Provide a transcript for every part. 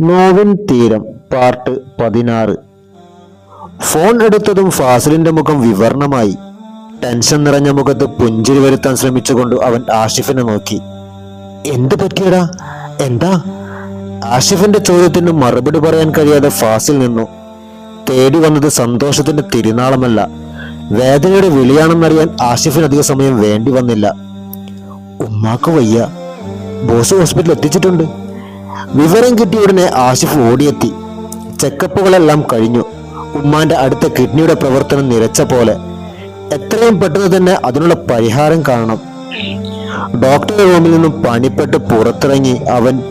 നോവിൻ തീരം പാർട്ട് പതിനാറ്. ഫോൺ എടുത്തതും ഫാസിലിന്റെ മുഖം വിവരണമായി ടെൻഷൻ നിറഞ്ഞ മുഖത്ത് പുഞ്ചിരി വരുത്താൻ ശ്രമിച്ചുകൊണ്ട് അവൻ ആഷിഫിനെ നോക്കി. എന്ത് പറ്റിയടാ? എന്താ? ആഷിഫിന്റെ ചോദ്യത്തിന് മറുപടി പറയാൻ കഴിയാതെ ഫാസിൽ നിന്നു. തേടി വന്നത് സന്തോഷത്തിന്റെ തിരുനാളമല്ല. വേദനയുടെ വിളിയാണെന്നറിയാൻ ആഷിഫിന് അധിക സമയം വേണ്ടി വന്നില്ല. ഉമ്മാക്ക് വയ്യ. ബോസ് ഹോസ്പിറ്റലിൽ എത്തിച്ചിട്ടുണ്ട്. വിവരം കിട്ടിയ ഉടനെ ആഷിഫ് ഓടിയെത്തി. ചെക്കപ്പുകളെല്ലാം കഴിഞ്ഞു. ഉമ്മാന്റെ അടുത്ത കിഡ്നിയുടെ പ്രവർത്തനം നിരച്ച പോലെ. എത്രയും പെട്ടെന്ന് തന്നെ അതിനുള്ള പരിഹാരം കാണണം. ഡോക്ടർ റൂമിൽ നിന്നും പണിപ്പെട്ട് പുറത്തിറങ്ങി അവൻ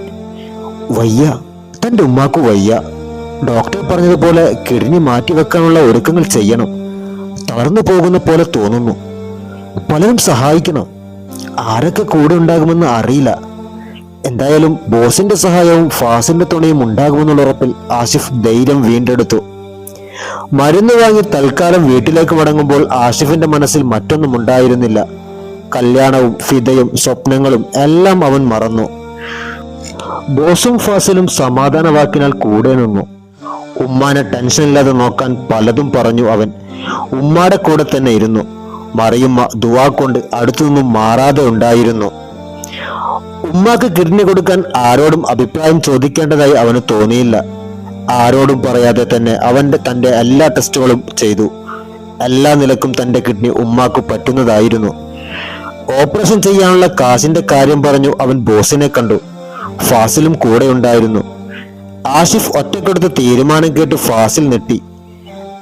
വയ്യ തന്റെ ഉമ്മാക്ക് വയ്യ. ഡോക്ടർ പറഞ്ഞതുപോലെ കിഡ്നി മാറ്റിവെക്കാനുള്ള ഒരുക്കങ്ങൾ ചെയ്യണം. തളർന്നു പോകുന്ന പോലെ തോന്നുന്നു. പലരും സഹായിക്കണം. ആരൊക്കെ കൂടെ ഉണ്ടാകുമെന്ന് അറിയില്ല. എന്തായാലും ബോസിന്റെ സഹായവും ഫാസിന്റെ തുണയും ഉണ്ടാകുമെന്നുള്ള ഉറപ്പിൽ ആഷിഫ് ധൈര്യം വീണ്ടെടുത്തു. മരുന്ന് വാങ്ങി തൽക്കാലം വീട്ടിലേക്ക് മടങ്ങുമ്പോൾ ആഷിഫിന്റെ മനസ്സിൽ മറ്റൊന്നും ഉണ്ടായിരുന്നില്ല. കല്യാണവും ഫിദയും സ്വപ്നങ്ങളും എല്ലാം അവൻ മറന്നു. ബോസും ഫാസിലും സമാധാന വാക്കിനാൽ കൂടെ നിന്നു. ഉമ്മാനെ ടെൻഷനില്ലാതെ നോക്കാൻ പലതും പറഞ്ഞു അവൻ. ഉമ്മാടെ കൂടെ തന്നെ ഇരുന്നു. മറിയുമ്മ ദുവാ കൊണ്ട് അടുത്തുനിന്നും മാറാതെ ഉണ്ടായിരുന്നു. ഉമ്മാക്ക് കിഡ്നി കൊടുക്കാൻ ആരോടും അഭിപ്രായം ചോദിക്കേണ്ടതായി അവന് തോന്നിയില്ല. ആരോടും പറയാതെ തന്നെ അവന്റെ തന്റെ എല്ലാ ടെസ്റ്റുകളും ചെയ്തു. എല്ലാ നിലക്കും തന്റെ കിഡ്നി ഉമ്മാക്ക് പറ്റുന്നതായിരുന്നു. ഓപ്പറേഷൻ ചെയ്യാനുള്ള കാശിന്റെ കാര്യം പറഞ്ഞു അവൻ ബോസിനെ കണ്ടു. ഫാസിലും കൂടെ ഉണ്ടായിരുന്നു. ആഷിഫ് ഒറ്റക്കെടുത്ത തീരുമാനം കേട്ട് ഫാസിൽ നെട്ടി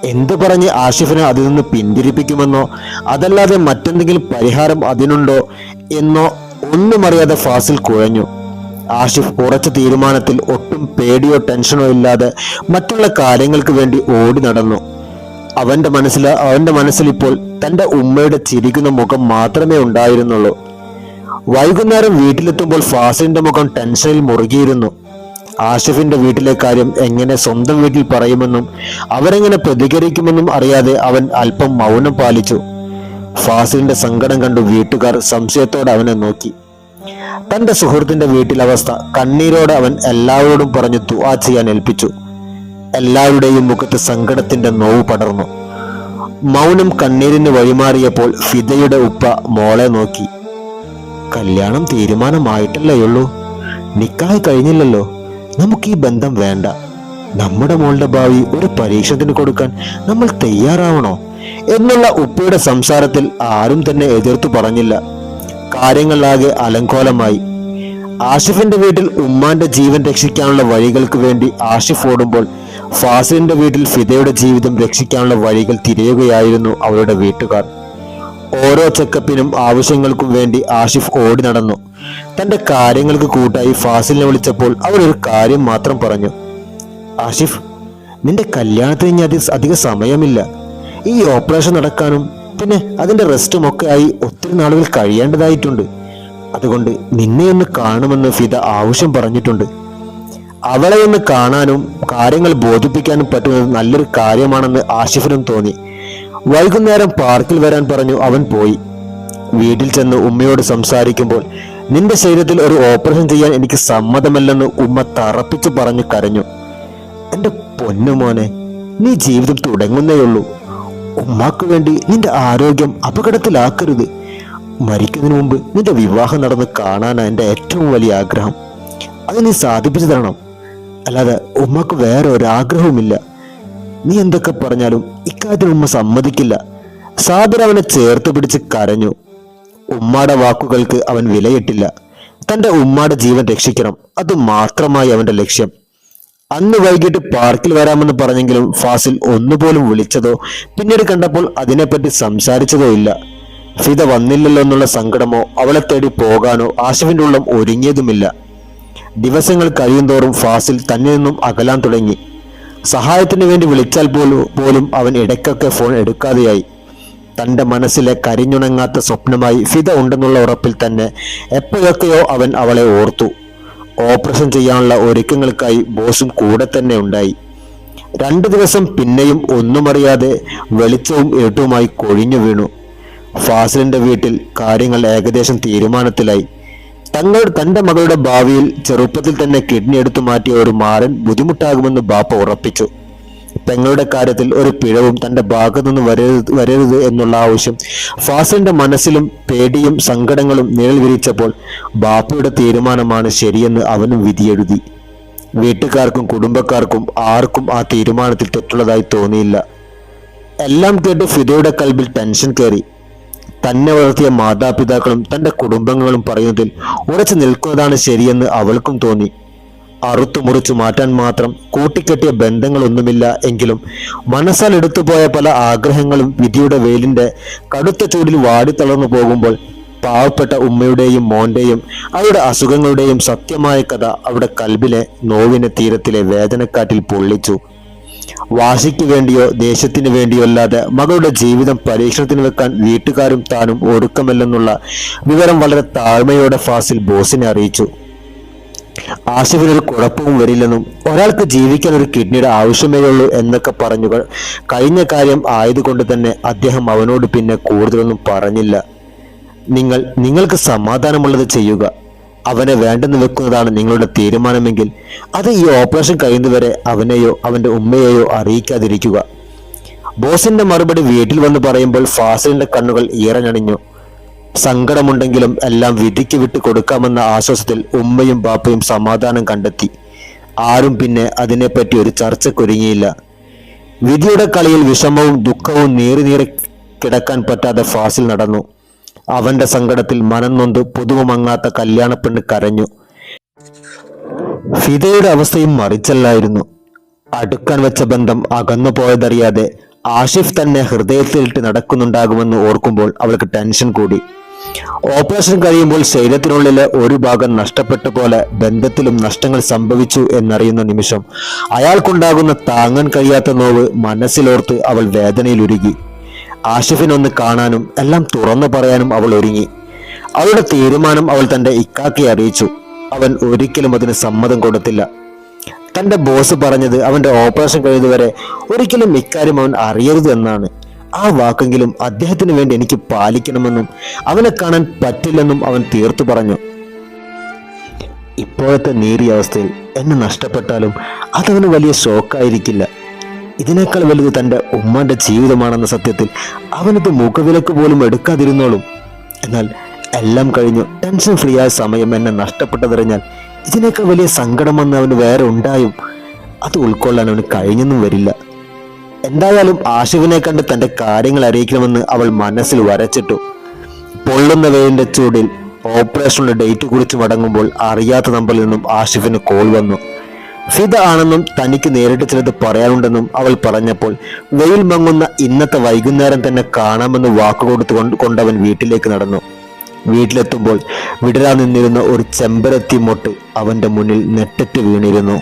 എന്ത് പറഞ്ഞ് ആഷിഫിനെ അതിൽ നിന്ന് പിന്തിരിപ്പിക്കുമെന്നോ അതല്ലാതെ മറ്റെന്തെങ്കിലും പരിഹാരം അതിനുണ്ടോ എന്നോ ഒന്നും അറിയാതെ ഫാസിൽ കുഴഞ്ഞു. ആഷിഫ് ഉറച്ച തീരുമാനത്തിൽ ഒട്ടും പേടിയോ ടെൻഷനോ ഇല്ലാതെ മറ്റുള്ള കാര്യങ്ങൾക്ക് വേണ്ടി ഓടി നടന്നു. അവന്റെ മനസ്സിൽ അവന്റെ മനസ്സിൽ ഇപ്പോൾ തന്റെ ഉമ്മയുടെ ചിരിക്കുന്ന മുഖം മാത്രമേ ഉണ്ടായിരുന്നുള്ളൂ. വൈകുന്നേരം വീട്ടിലെത്തുമ്പോൾ ഫാസിലിന്റെ മുഖം ടെൻഷനിൽ മുറുകിയിരുന്നു. ആഷിഫിന്റെ വീട്ടിലെ കാര്യം എങ്ങനെ സ്വന്തം വീട്ടിൽ പറയുമെന്നും അവരെങ്ങനെ പ്രതികരിക്കുമെന്നും അറിയാതെ അവൻ അല്പം മൗനം പാലിച്ചു. ഫാസിലിന്റെ സങ്കടം കണ്ടു വീട്ടുകാർ സംശയത്തോടെ അവനെ നോക്കി. തന്റെ സുഹൃത്തിന്റെ വീട്ടിലെ അവസ്ഥ കണ്ണീരോടെ അവൻ എല്ലാവരോടും പറഞ്ഞു ദുആ ചെയ്യാൻ ഏൽപ്പിച്ചു. എല്ലാവരുടെയും മുഖത്ത് സങ്കടത്തിന്റെ നോവ് പടർന്നു. മൗനം കണ്ണീരിന് വഴിമാറിയപ്പോൾ ഫിദയുടെ ഉപ്പ മോളെ നോക്കി. കല്യാണം തീരുമാനമായിട്ടല്ലേയുള്ളൂ. നിക്കാഹ് കഴിഞ്ഞില്ലല്ലോ. നമുക്ക് ഈ ബന്ധം വേണ്ട. നമ്മുടെ മോളുടെ ഭാവി ഒരു പരീക്ഷണത്തിന് കൊടുക്കാൻ നമ്മൾ തയ്യാറാവണോ? എന്നുള്ള ഉപ്പയുടെ സംസാരത്തിൽ ആരും തന്നെ എതിർത്തു പറഞ്ഞില്ല. കാര്യങ്ങളാകെ അലങ്കോലമായി. ആഷിഫിന്റെ വീട്ടിൽ ഉമ്മാന്റെ ജീവൻ രക്ഷിക്കാനുള്ള വഴികൾക്ക് വേണ്ടി ആഷിഫ് ഓടുമ്പോൾ ഫാസിലിന്റെ വീട്ടിൽ ഫിദയുടെ ജീവിതം രക്ഷിക്കാനുള്ള വഴികൾ തിരയുകയായിരുന്നു അവരുടെ വീട്ടുകാർ. ഓരോ ചെക്കപ്പിനും ആവശ്യങ്ങൾക്കും വേണ്ടി ആഷിഫ് ഓടി നടന്നു. തന്റെ കാര്യങ്ങൾക്ക് കൂട്ടായി ഫാസിലിനെ വിളിച്ചപ്പോൾ അവർ ഒരു കാര്യം മാത്രം പറഞ്ഞു. ആഷിഫ് നിന്റെ കല്യാണത്തിന് ഇനി അധിക അധിക സമയമില്ല. ഈ ഓപ്പറേഷൻ നടക്കാനും പിന്നെ അതിന്റെ റെസ്റ്റും ഒക്കെ ആയി ഒത്തിരി നാളുകൾ കഴിയേണ്ടതായിട്ടുണ്ട്. അതുകൊണ്ട് നിന്നെ ഒന്ന് കാണുമെന്ന് ഫിദ ആവശ്യം പറഞ്ഞിട്ടുണ്ട്. അവളെ ഒന്ന് കാണാനും കാര്യങ്ങൾ ബോധിപ്പിക്കാനും പറ്റുന്നത് നല്ലൊരു കാര്യമാണെന്ന് ആഷിഫിനും തോന്നി. വൈകുന്നേരം പാർക്കിൽ വരാൻ പറഞ്ഞു അവൻ പോയി. വീട്ടിൽ ചെന്ന് ഉമ്മയോട് സംസാരിക്കുമ്പോൾ നിന്റെ ശരീരത്തിൽ ഒരു ഓപ്പറേഷൻ ചെയ്യാൻ എനിക്ക് സമ്മതമല്ലെന്ന് ഉമ്മ തറപ്പിച്ചു പറഞ്ഞു കരഞ്ഞു. എന്റെ പൊന്നു മോനെ നീ ജീവിതം തുടങ്ങുന്നേയുള്ളൂ ഉമ്മാക്ക് വേണ്ടി നിന്റെ ആരോഗ്യം അപകടത്തിലാക്കരുത്. മരിക്കുന്നതിന് മുമ്പ് നിന്റെ വിവാഹം നടന്ന് കാണാനാണ് എന്റെ ഏറ്റവും വലിയ ആഗ്രഹം. അത് നീ സാധിപ്പിച്ചു തരണം. അല്ലാതെ ഉമ്മക്ക് വേറെ ഒരാഗ്രഹവുമില്ല. നീ എന്തൊക്കെ പറഞ്ഞാലും ഇക്കാര്യത്തിൽ ഉമ്മ സമ്മതിക്കില്ല. സാബിർ അവനെ ചേർത്ത് പിടിച്ച് കരഞ്ഞു. ഉമ്മാടെ വാക്കുകൾക്ക് അവൻ വിലയിട്ടില്ല. തന്റെ ഉമ്മാടെ ജീവൻ രക്ഷിക്കണം. അത് മാത്രമായി അവന്റെ ലക്ഷ്യം. അന്ന് വൈകിട്ട് പാർക്കിൽ വരാമെന്ന് പറഞ്ഞെങ്കിലും ഫാസിൽ ഒന്നുപോലും വിളിച്ചതോ പിന്നീട് കണ്ടപ്പോൾ അതിനെപ്പറ്റി സംസാരിച്ചതോ ഇല്ല. ഫിദ വന്നില്ലല്ലോ എന്നുള്ള സങ്കടമോ അവളെ തേടി പോകാനോ ആശുവിന്റെ ഉള്ളം ഒരുങ്ങിയതുമില്ല. ദിവസങ്ങൾ കഴിയുന്തോറും ഫാസിൽ തന്നിൽ നിന്നും അകലാൻ തുടങ്ങി. സഹായത്തിന് വേണ്ടി വിളിച്ചാൽ പോലും പോലും അവൻ ഇടയ്ക്കൊക്കെ ഫോൺ എടുക്കാതെയായി. തന്റെ മനസ്സിലെ കരിഞ്ഞുണങ്ങാത്ത സ്വപ്നമായി ഫിദ ഉണ്ടെന്നുള്ള ഉറപ്പിൽ തന്നെ എപ്പോഴൊക്കെയോ അവൻ അവളെ ഓർത്തു. ഓപ്പറേഷൻ ചെയ്യാനുള്ള ഒരുക്കങ്ങൾക്കായി ബോസും കൂടെ തന്നെ ഉണ്ടായി. രണ്ടു ദിവസം പിന്നെയും ഒന്നും അറിയാതെ വെളിച്ചവും ഏട്ടുമായി കൊഴിഞ്ഞു വീണു. ഫാസിലിന്റെ വീട്ടിൽ കാര്യങ്ങൾ ഏകദേശം തീരുമാനത്തിലായി. തങ്ങൾ തന്റെ മകളുടെ ഭാവിയിൽ ചെറുപ്പത്തിൽ തന്നെ കിഡ്നി എടുത്തു മാറ്റിയ ഒരു മാരൻ ബുദ്ധിമുട്ടാകുമെന്ന് ബാപ്പ ഉറപ്പിച്ചു. പെങ്ങളുടെ കാര്യത്തിൽ ഒരു പിഴവും തന്റെ ഭാഗത്തു നിന്ന് വരരുത് വരരുത് എന്നുള്ള ആവശ്യം. ഫാസിലിന്റെ മനസ്സിലും പേടിയും സങ്കടങ്ങളും നിഴൽ വിരിച്ചപ്പോൾ ബാപ്പയുടെ തീരുമാനമാണ് ശരിയെന്ന് അവനും വിധിയെഴുതി വീട്ടുകാർക്കും കുടുംബക്കാർക്കും ആർക്കും ആ തീരുമാനത്തിൽ തെറ്റുള്ളതായി തോന്നിയില്ല. എല്ലാം കേട്ട് ഫിദയുടെ കൽബിൽ ടെൻഷൻ കയറി. തന്നെ വളർത്തിയ മാതാപിതാക്കളും തന്റെ കുടുംബങ്ങളും പറയുന്നതിൽ ഉറച്ചു നിൽക്കുന്നതാണ് ശരിയെന്ന് അവൾക്കും തോന്നി. അറുത്തു മുറിച്ചു മാറ്റാൻ മാത്രം കൂട്ടിക്കെട്ടിയ ബന്ധങ്ങളൊന്നുമില്ല എങ്കിലും മനസ്സാൽ എടുത്തുപോയ പല ആഗ്രഹങ്ങളും വിധിയുടെ വെയിലിന്റെ കടുത്ത ചൂടിൽ വാടിത്തളർന്നു പോകുമ്പോൾ പാവപ്പെട്ട ഉമ്മയുടെയും മോന്റെയും അവരുടെ അസുഖങ്ങളുടെയും സത്യമായ കഥ അവിടെ കൽബിലെ നോവിനെ തീരത്തിലെ വേദനക്കാറ്റിൽ പൊള്ളിച്ചു. വാശിക്ക് വേണ്ടിയോ ദേശത്തിന് വേണ്ടിയോ അല്ലാതെ മകളുടെ ജീവിതം പരീക്ഷണത്തിന് വെക്കാൻ വീട്ടുകാരും താനും ഒടുക്കമല്ലെന്നുള്ള വിവരം വളരെ താഴ്മയോടെ ഫാസിൽ ബോസിനെ അറിയിച്ചു. ആസിഫിനൊരു കുഴപ്പവും വരില്ലെന്നും ഒരാൾക്ക് ജീവിക്കാൻ ഒരു കിഡ്നിയുടെ ആവശ്യമേ ഉള്ളൂ എന്നൊക്കെ പറഞ്ഞു കഴിഞ്ഞ കാര്യം ആയതുകൊണ്ട് തന്നെ അദ്ദേഹം അവനോട് പിന്നെ കൂടുതലൊന്നും പറഞ്ഞില്ല. നിങ്ങൾ നിങ്ങൾക്ക് സമാധാനമുള്ളത് ചെയ്യുക. അവനെ വേണ്ടെന്ന് വെക്കുന്നതാണ് നിങ്ങളുടെ തീരുമാനമെങ്കിൽ അത് ഈ ഓപ്പറേഷൻ കഴിയുന്നവരെ അവനെയോ അവന്റെ ഉമ്മയെയോ അറിയിക്കാതിരിക്കുക. ബോസിന്റെ മറുപടി വീട്ടിൽ വന്ന് പറയുമ്പോൾ ഫാസിലിന്റെ കണ്ണുകൾ ഈറഞ്ഞണിഞ്ഞു സങ്കടമുണ്ടെങ്കിലും എല്ലാം വിധിക്ക് വിട്ട് കൊടുക്കാമെന്ന ആശ്വാസത്തിൽ ഉമ്മയും ബാപ്പയും സമാധാനം കണ്ടെത്തി. ആരും പിന്നെ അതിനെപ്പറ്റി ഒരു ചർച്ചക്കൊരുങ്ങിയില്ല. വിധിയുടെ കളിയിൽ വിഷമവും ദുഃഖവും നീറി നീറി കിടക്കാൻ പറ്റാതെ ഫാസിൽ നടന്നു. അവന്റെ സങ്കടത്തിൽ മനം നൊന്ത് പുതുമങ്ങാത്ത കല്യാണപ്പെണ്ണ് കരഞ്ഞു. ഫിദയുടെ അവസ്ഥയും മറിച്ചല്ലായിരുന്നു. അടുക്കാൻ വെച്ച ബന്ധം അകന്നു പോയതറിയാതെ ആഷിഫ് തന്നെ ഹൃദയത്തിലിട്ട് നടക്കുന്നുണ്ടാകുമെന്ന് ഓർക്കുമ്പോൾ അവൾക്ക് ടെൻഷൻ കൂടി. ഓപ്പറേഷൻ കഴിയുമ്പോൾ ശരീരത്തിനുള്ളിലെ ഒരു ഭാഗം നഷ്ടപ്പെട്ട പോലെ ബന്ധത്തിലും നഷ്ടങ്ങൾ സംഭവിച്ചു എന്നറിയുന്ന നിമിഷം അയാൾക്കുണ്ടാകുന്ന താങ്ങാൻ കഴിയാത്ത നോവ് മനസ്സിലോർത്ത് അവൾ വേദനയിലുരുകി ആഷിഫിനൊന്ന് കാണാനും എല്ലാം തുറന്നു പറയാനും അവൾ ഒരുങ്ങി. അവളുടെ തീരുമാനം അവൾ തന്റെ ഇക്കാക്കി അറിയിച്ചു. അവൻ ഒരിക്കലും അതിന് സമ്മതം കൊടുത്തില്ല. തന്റെ ബോസ് പറഞ്ഞത് അവന്റെ ഓപ്പറേഷൻ കഴിയുന്നവരെ ഒരിക്കലും ഇക്കാര്യം അവൻ അറിയരുത് എന്നാണ്. ആ വാക്കെങ്കിലും അദ്ദേഹത്തിന് വേണ്ടി എനിക്ക് പാലിക്കണമെന്നും അവനെ കാണാൻ പറ്റില്ലെന്നും അവൻ തീർത്തു പറഞ്ഞു. ഇപ്പോഴത്തെ നേരിയ അവസ്ഥയിൽ എന്നെ നഷ്ടപ്പെട്ടാലും അതവന് വലിയ ഷോക്കായിരിക്കില്ല. ഇതിനേക്കാൾ വലുത് തന്റെ ഉമ്മാന്റെ ജീവിതമാണെന്ന സത്യത്തിൽ അവനത് മുഖവിലക്ക് പോലും എടുക്കാതിരുന്നോളും. എന്നാൽ എല്ലാം കഴിഞ്ഞു ടെൻഷൻ ഫ്രീ ആയ സമയം എന്നെ നഷ്ടപ്പെട്ടതറിഞ്ഞാൽ ഇതിനേക്കാൾ വലിയ സങ്കടമെന്ന് അവന് വേറെ ഉണ്ടായും. അത് ഉൾക്കൊള്ളാൻ അവന് കഴിഞ്ഞെന്നും വരില്ല. എന്തായാലും ആശുവിനെ കണ്ട് തന്റെ കാര്യങ്ങൾ അറിയിക്കണമെന്ന് അവൾ മനസ്സിൽ വരച്ചിട്ടു. പൊള്ളുന്ന വെയിലിന്റെ ചൂടിൽ ഓപ്പറേഷനുള്ള ഡേറ്റ് കുറിച്ച് മടങ്ങുമ്പോൾ അറിയാത്ത നമ്പറിൽ നിന്നും ആഷിഫിന് കോൾ വന്നു. ഫിദ ആണെന്നും തനിക്ക് നേരിട്ട് ചിലത് പറയാനുണ്ടെന്നും അവൾ പറഞ്ഞപ്പോൾ വെയിൽ മങ്ങുന്ന ഇന്നത്തെ വൈകുന്നേരം തന്നെ കാണാമെന്ന് വാക്കുകൊടുത്തു കൊണ്ട് കൊണ്ടവൻ വീട്ടിലേക്ക് നടന്നു. വീട്ടിലെത്തുമ്പോൾ വിടരാൻ നിന്നിരുന്ന ഒരു ചെമ്പരത്തി മൊട്ട് അവന്റെ മുന്നിൽ നെട്ടറ്റ് വീണിരുന്നു.